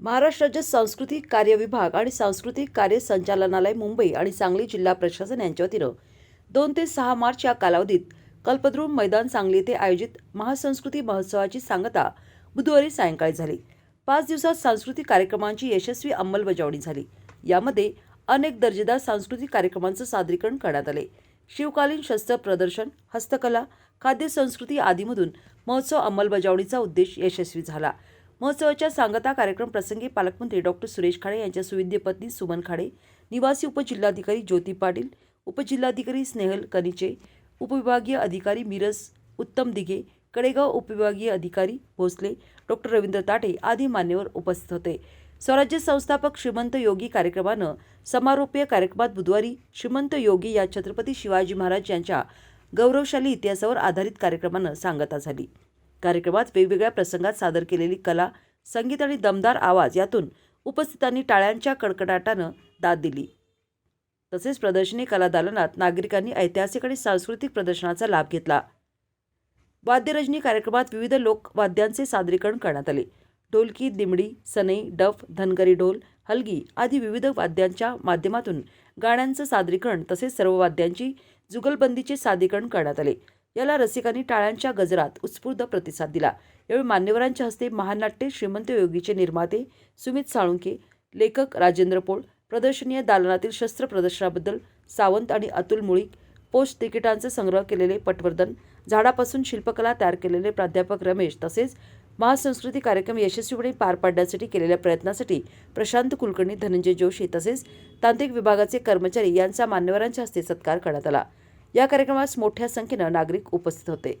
महाराष्ट्र राज्य सांस्कृतिक कार्य विभाग आणि सांस्कृतिक कार्य संचालनालय मुंबई आणि सांगली जिल्हा प्रशासन यांच्या वतीनं दोन ते सहा मार्च या कालावधीत कल्पद्रुम मैदान सांगली येथे आयोजित महासंस्कृती महोत्सवाची सांगता बुधवारी सायंकाळी झाली. पाच दिवसात सांस्कृतिक कार्यक्रमांची यशस्वी अंमलबजावणी झाली. यामध्ये अनेक दर्जेदार सांस्कृतिक कार्यक्रमांचं सादरीकरण करण्यात आले. शिवकालीन शस्त्र प्रदर्शन हस्तकला खाद्य संस्कृती आदीमधून महोत्सव अंमलबजावणीचा उद्देश यशस्वी झाला. महोत्सवाच्या सांगता कार्यक्रम प्रसंगी पालकमंत्री डॉक्टर सुरेश खाडे यांच्या सुविद्य पत्नी सुमन खाडे निवासी उपजिल्हाधिकारी ज्योती पाटील उपजिल्हाधिकारी स्नेहल कनिचे उपविभागीय अधिकारी मिरज उत्तम दिघे कडेगाव उपविभागीय अधिकारी भोसले डॉक्टर रवींद्र ताटे आदी मान्यवर उपस्थित होते. स्वराज्य संस्थापक श्रीमंत योगी कार्यक्रमानं समारोपीय कार्यक्रमात बुधवारी श्रीमंत योगी या छत्रपती शिवाजी महाराज यांच्या गौरवशाली इतिहासावर आधारित कार्यक्रमानं सांगता झाली. कार्यक्रमात वेगवेगळ्या प्रसंगात सादर केलेली कला संगीत आणि दमदार आवाज यातून उपस्थितांनी टाळ्यांच्या कडकडाटानं दाद दिली. तसेच प्रदर्शनी कला दालनात नागरिकांनी ऐतिहासिक आणि सांस्कृतिक प्रदर्शनाचा लाभ घेतला. वाद्यरजनी कार्यक्रमात विविध लोकवाद्यांचे सादरीकरण करण्यात आले. ढोलकी दिमडी सनई डफ धनगरी ढोल हलगी आदी विविध वाद्यांच्या माध्यमातून गाण्यांचं सादरीकरण तसेच सर्व वाद्यांची जुगलबंदीचे सादरीकरण करण्यात आले. याला रसिकांनी टाळ्यांच्या गजरात उत्स्फूर्त प्रतिसाद दिला. यावेळी मान्यवरांच्या हस्ते महानाट्य श्रीमंत योगीचे निर्माते सुमित साळुंके लेखक राजेंद्र पोळ प्रदर्शनीय दालनातील शस्त्र प्रदर्शनाबद्दल सावंत आणि अतुल मुळीक पोस्ट तिकिटांचे संग्रह केलेले पटवर्धन झाडापासून शिल्पकला तयार केलेले प्राध्यापक रमेश तसेच महासंस्कृती कार्यक्रम यशस्वीपणे पार पाडण्यासाठी केलेल्या प्रयत्नासाठी प्रशांत कुलकर्णी धनंजय जोशी तसेच तांत्रिक विभागाचे कर्मचारी यांचा मान्यवरांच्या हस्ते सत्कार करण्यात आला. या कार्यक्रमास मोठ्या संख्येनं नागरिक उपस्थित होते.